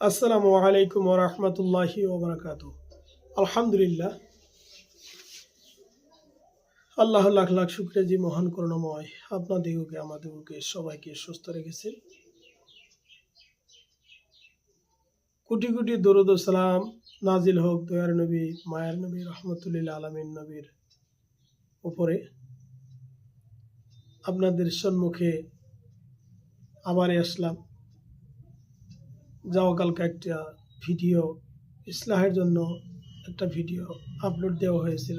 আসসালামু আলাইকুম ওরহমতুল্লাহি ওবরাকাত আলহামদুলিল্লাহ আল্লাহ লাখ লাখ শুক্রিয়া জি মহান করুণাময় আপনাদেরকে আমাদেরকে সবাইকে সুস্থ রেখেছেন। কোটি কোটি দরুদ সালাম নাজিল হোক দয়ার নবী, মায়ের নবী রহমতুল্লাহ আলমিন নবীর উপরে। আপনাদের সম্মুখে আবার আসলাম। যাওয়া কালকে একটা ভিডিও, ইসলাহের জন্য একটা ভিডিও আপলোড দেওয়া হয়েছিল।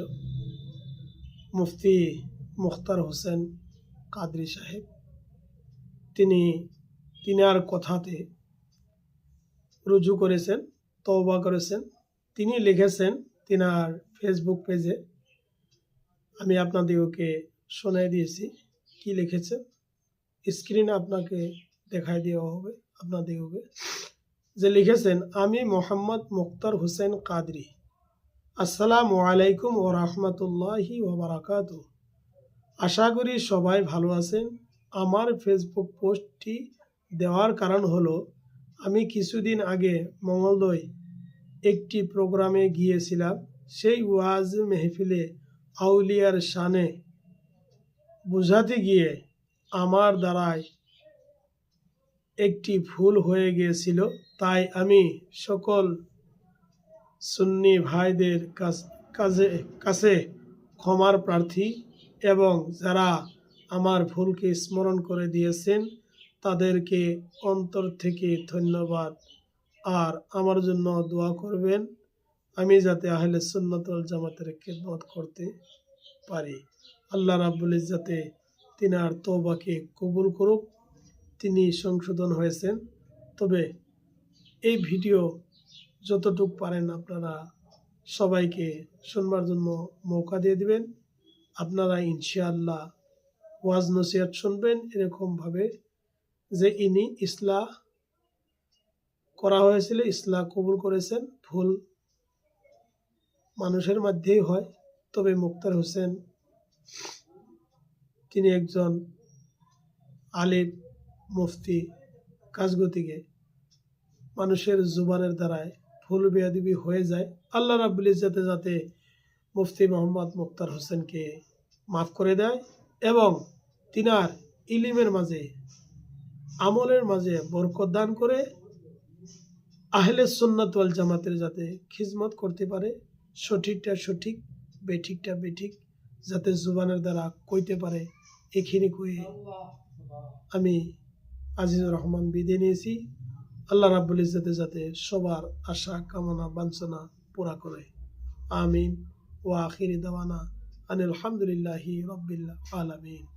মুফতি মুখতার হোসেন কাদরি সাহেব। তিনি তিনার কথাতে রুজু করেছেন, তওবা করেছেন। তিনি লিখেছেন তিনার ফেসবুক পেজে আমি আপনাদেরকে শোনাই দিয়েছি কি লিখেছেন। স্ক্রিনে আপনাকে দেখাই দেওয়া হবে, আপনাদেরকে। যে লিখেছেন, আমি মোহাম্মদ মুক্তার হোসেন কাদরি। আসসালামু আলাইকুম ও রহমতুল্লাহি ওবরাকাত আশা করি সবাই ভালো আছেন। আমার ফেসবুক পোস্টটি দেওয়ার কারণ হলো, আমি কিছুদিন আগে মঙ্গলদৈ একটি প্রোগ্রামে গিয়েছিলাম। সেই ওয়াজ মেহফিলে আউলিয়ার শানে বোঝাতে গিয়ে আমার দ্বারায় একটি ভুল হয়ে গিয়েছিল, তাই আমি সকল সুন্নি ভাইদের কাছ- কাছে ক্ষমার প্রার্থী এবং যারা আমার ভুলকে স্মরণ করে দিয়েছেন, তাদেরকে অন্তর থেকে ধন্যবাদ। আর আমার জন্য দোয়া করবেন, আমি যাতে আহলে সুন্নতল জামাতের খেদমত করতে পারি। আল্লাহ রাব্বুল ইজ্জাতে তিনার তৌবাকে কবুল করুক। তিনি সংশোধন হয়েছেন। তবে এই ভিডিও যতটুকু পারেন আপনারা সবাইকে শুনবার জন্য মৌকা দিয়ে দিবেন। আপনারা ইনশাআল্লাহ ওয়াজ নসিহাত শুনবেন এরকমভাবে যে ইনি ইসলাহ করা হয়েছিল, ইসলাহ কবুল করেছেন, ভুল মানুষের মধ্যেই হয়। তবে মুক্তার হোসেন তিনি একজন আলিম। মুফতি কাজগতিকে মানুষের জুবানের দ্বারায় ভুল বেয়াদিবি হয়ে যায়। আল্লাহ রাব্বুল ইজ্জাতে যাতে মুফতি মোহাম্মদ মুক্তার হোসেনকে মাফ করে দেয় এবং তিনার ইলিমের মাঝে, আমলের মাঝে বরকত দান করে আহলে সুন্নাত ওয়াল জামাতের যাতে খিজমত করতে পারে, সঠিকটা সঠিক, বেঠিকটা বেঠিক, যাতে জুবানের দ্বারা কইতে পারে, এখানে কয়ে আমি আজিজুর রহমান বিদায় নিয়েছি। আল্লাহ রাব্বুল ইজ্জাতে যাতে সবার আশা, কামনা, বাঞ্ছনা পুরা করে। আমিন। ও আখিরি দাওয়ানা আনিল আলহামদুলিল্লাহি রব্বিল আলামিন।